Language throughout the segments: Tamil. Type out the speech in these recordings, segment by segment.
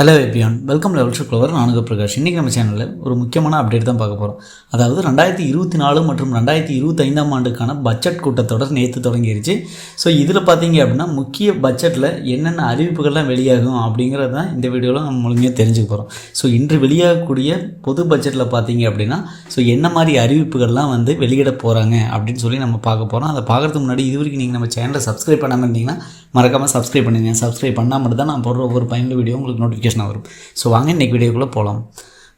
ஹலோ எப்பியான் வெல்கம் லெவல் சுக்லவர் நானுக பிரகாஷ். இன்றைக்கி நம்ம சேனலில் ஒரு முக்கியமான அப்டேட் தான் பார்க்க போகிறோம் அதாவது ரெண்டாயிரத்தி இருபத்தி நாலு மற்றும் ரெண்டாயிரத்தி இருபத்தைந்தாம் ஆண்டுக்கான பட்ஜெட் கூட்டத்தொடர் நேற்று தொடங்கிருச்சு. ஸோ இதில் பார்த்தீங்க அப்படின்னா முக்கிய பட்ஜெட்டில் என்னென்ன அறிவிப்புகள்லாம் வெளியாகும் அப்படிங்கிறது தான் இந்த வீடியோவில் நம்ம முழுமையாக தெரிஞ்சுக்க போகிறோம் ஸோ இன்று வெளியாகக்கூடிய பொது பட்ஜெட்டில் பார்த்தீங்க அப்படின்னா ஸோ என்ன மாதிரி அறிவிப்புகள்லாம் வந்து வெளியிட போகிறாங்க அப்படின்னு சொல்லி நம்ம பார்க்க போகிறோம் அதை பார்க்குறதுக்கு முன்னாடி இது வரைக்கும் நீங்கள் நம்ம சேனலை சப்ஸ்கிரைப் பண்ணாமல் இருந்தீங்கன்னா மறக்காமல் சப்ஸ்கிரைப் பண்ணுங்கள் சப்ஸ்கிரைப் பண்ணால் மட்டும் தான் நான் போடுற ஒவ்வொரு பயனுள்ள வீடியோ உங்களுக்கு நோட்டிஃபிகேஷன் வரும். ஸோ வாங்க இன்றைக்கி வீடியோக்குள்ளே போகலாம்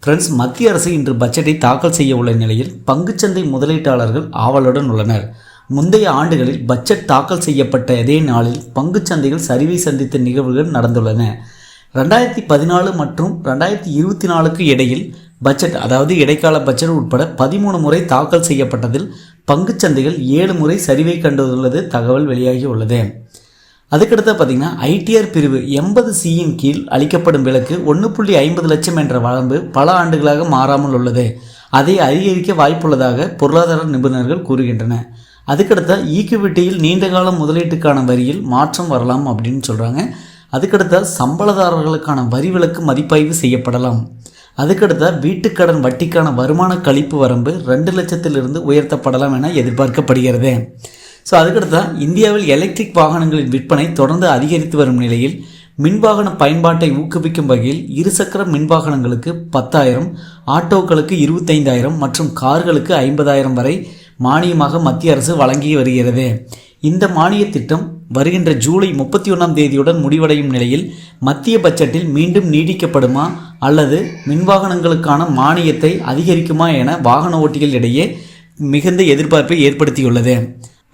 ஃப்ரெண்ட்ஸ் மத்திய அரசு இன்று பட்ஜெட்டை தாக்கல் செய்ய உள்ள நிலையில் பங்குச்சந்தை முதலீட்டாளர்கள் ஆவலுடன் உள்ளனர். முந்தைய ஆண்டுகளில் பட்ஜெட் தாக்கல் செய்யப்பட்ட அதே நாளில் பங்குச்சந்தைகள் சரிவை சந்தித்த நிகழ்வுகள் நடந்துள்ளன. ரெண்டாயிரத்தி பதினாலு மற்றும் ரெண்டாயிரத்தி இருபத்தி நாலுக்கு இடையில் பட்ஜெட் அதாவது இடைக்கால பட்ஜெட் உட்பட பதிமூணு முறை தாக்கல் செய்யப்பட்டதில் பங்குச்சந்தைகள் ஏழு முறை சரிவை கண்டுள்ளது தகவல் வெளியாகி உள்ளது. அதுக்கடுத்து பார்த்தீங்கன்னா ஐடிஆர் பிரிவு எண்பது சியின் கீழ் அளிக்கப்படும் விலக்கு ஒன்று புள்ளி ஐம்பது லட்சம் என்ற வரம்பு பல ஆண்டுகளாக மாறாமல் உள்ளது. அதை அதிகரிக்க வாய்ப்புள்ளதாக பொருளாதார நிபுணர்கள் கூறுகின்றன. அதுக்கடுத்த ஈக்குவிட்டியில் நீண்டகால முதலீட்டுக்கான வரியில் மாற்றம் வரலாம் அப்படின்னு சொல்கிறாங்க அதுக்கடுத்த சம்பளதாரர்களுக்கான வரி விலக்கு மதிப்பாய்வு செய்யப்படலாம். அதுக்கடுத்த வீட்டுக்கடன் வட்டிக்கான வருமான கழிப்பு வரம்பு ரெண்டு லட்சத்திலிருந்து உயர்த்தப்படலாம் என எதிர்பார்க்கப்படுகிறது. ஸோ அதுக்கடுத்து இந்தியாவில் எலக்ட்ரிக் வாகனங்களின் விற்பனை தொடர்ந்து அதிகரித்து வரும் நிலையில் மின்வாகன பயன்பாட்டை ஊக்குவிக்கும் வகையில் இருசக்கர மின்வாகனங்களுக்கு பத்தாயிரம் ஆட்டோக்களுக்கு இருபத்தைந்தாயிரம் மற்றும் கார்களுக்கு ஐம்பதாயிரம் வரை மானியமாக மத்திய அரசு வழங்கி வருகிறது. இந்த மானிய திட்டம் வருகின்ற ஜூலை முப்பத்தி ஒன்றாம் தேதியுடன் முடிவடையும் நிலையில் மத்திய பட்ஜெட்டில் மீண்டும் நீடிக்கப்படுமா அல்லது மின்வாகனங்களுக்கான மானியத்தை அதிகரிக்குமா என வாகன ஓட்டிகள் இடையே மிகுந்த எதிர்பார்ப்பை ஏற்படுத்தியுள்ளது.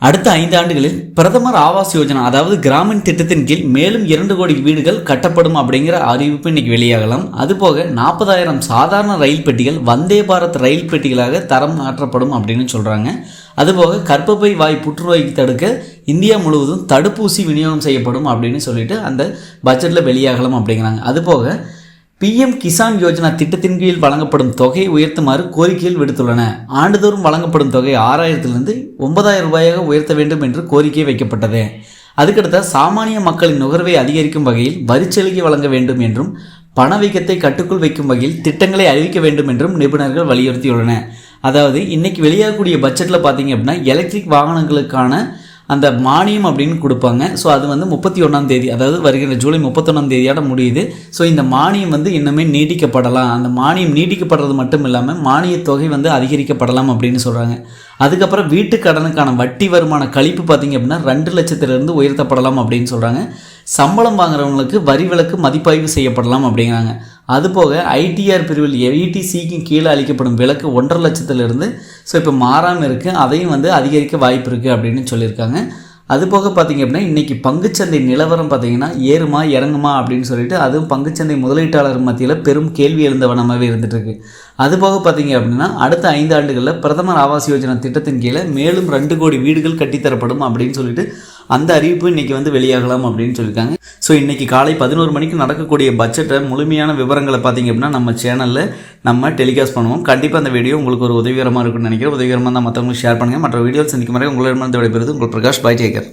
அடுத்த ஐந்து ஆண்டுகளில் பிரதமர் ஆவாஸ் யோஜனா அதாவது கிராமின் திட்டத்தின் கீழ் மேலும் இரண்டு கோடி வீடுகள் கட்டப்படும் அப்படிங்கிற அறிவிப்பு இன்னைக்கு வெளியாகலாம். அதுபோக நாற்பதாயிரம் சாதாரண ரயில் பெட்டிகள் வந்தே பாரத் ரயில் பெட்டிகளாக தரம் மாற்றப்படும் அப்படின்னு சொல்கிறாங்க அதுபோக கர்ப்பப்பை வாய் புற்றுநோய் தடுக்க இந்தியா முழுவதும் தடுப்பூசி விநியோகம் செய்யப்படும் அப்படின்னு சொல்லிட்டு அந்த பட்ஜெட்டில் வெளியாகலாம் அப்படிங்கிறாங்க. அதுபோக பிஎம் கிசான் யோஜனா திட்டத்தின் கீழ் வழங்கப்படும் தொகையை உயர்த்துமாறு கோரிக்கைகள் விடுத்துள்ளன. ஆண்டுதோறும் வழங்கப்படும் தொகை ஆறாயிரத்திலிருந்து ஒன்பதாயிரம் ரூபாயாக உயர்த்த வேண்டும் என்று கோரிக்கை வைக்கப்பட்டது. அதுக்கடுத்த சாமானிய மக்களின் நுகர்வை அதிகரிக்கும் வகையில் வரிச்சலுகை வழங்க வேண்டும் என்றும் பணவீக்கத்தை கட்டுக்குள் வைக்கும் வகையில் திட்டங்களை அறிவிக்க வேண்டும் என்றும் நிபுணர்கள் வலியுறுத்தியுள்ளன அதாவது இன்னைக்கு வெளியாகக்கூடிய பட்ஜெட்டில் பார்த்தீங்க அப்படின்னா எலக்ட்ரிக் வாகனங்களுக்கான அந்த மானியம் அப்படின்னு கொடுப்பாங்க. ஸோ அது வந்து முப்பத்தி ஒன்றாம் தேதி அதாவது வருகிற ஜூலை முப்பத்தொன்னாம் தேதியோட முடியுது. ஸோ இந்த மானியம் வந்து இன்னுமே நீட்டிக்கப்படலாம். அந்த மானியம் நீட்டிக்கப்படுறது மட்டும் இல்லாமல் மானிய தொகை வந்து அதிகரிக்கப்படலாம் அப்படின்னு சொல்கிறாங்க அதுக்கப்புறம் வீட்டு கடனுக்கான வட்டி வருமான கழிப்பு பார்த்திங்க அப்படின்னா ரெண்டு லட்சத்திலிருந்து உயர்த்தப்படலாம் அப்படின்னு சொல்கிறாங்க சம்பளம் வாங்குறவங்களுக்கு வரி விலக்கு மதிப்பாய்வு செய்யப்படலாம் அப்படிங்கிறாங்க. அதுபோக ஐடிஆர் பிரிவில் இடிசிக்கு கீழே அளிக்கப்படும் விலக்கு ஒன்றரை லட்சத்திலிருந்து ஸோ இப்போ மாறாமல் இருக்குது அதையும் வந்து அதிகரிக்க வாய்ப்பு இருக்குது அப்படின்னு சொல்லியிருக்காங்க. அது போக பார்த்தீங்க அப்படின்னா இன்றைக்கி பங்குச்சந்தை நிலவரம் பார்த்தீங்கன்னா ஏறுமா இறங்குமா அப்படின்னு சொல்லிட்டு அதுவும் பங்குச்சந்தை முதலீட்டாளர் மத்தியில் பெரும் கேள்வி எழுந்தவனமாகவே இருந்துகிட்ருக்கு அது போக பார்த்தீங்க அப்படின்னா அடுத்த ஐந்து ஆண்டுகளில் பிரதமர் ஆவாஸ் யோஜனா திட்டத்தின் கீழே மேலும் ரெண்டு கோடி வீடுகள் கட்டித்தரப்படும் அப்படின்னு சொல்லிட்டு அந்த அறிவிப்பு இன்றைக்கி வந்து வெளியாகலாம் அப்படின்னு சொல்லியிருக்காங்க. ஸோ இன்றைக்கி காலை பதினோரு மணிக்கு நடக்கக்கூடிய பட்ஜெட்டை முழுமையான விவரங்களை பார்த்தீங்க அப்படின்னா நம்ம சேனலில் நம்ம டெலிகாஸ்ட் பண்ணுவோம். கண்டிப்பாக அந்த வீடியோ உங்களுக்கு ஒரு உதவிகரமாக இருக்கும்னு நினைக்கிறேன். உதவிகரமாக தான் மற்றவங்களுக்கு ஷேர் பண்ணுங்கள் மற்ற வீடியோ சந்திக்கும் வரை உங்களிடமிருந்து விடைபெறுது உங்கள் பிரகாஷ் பாய் டேக்கர்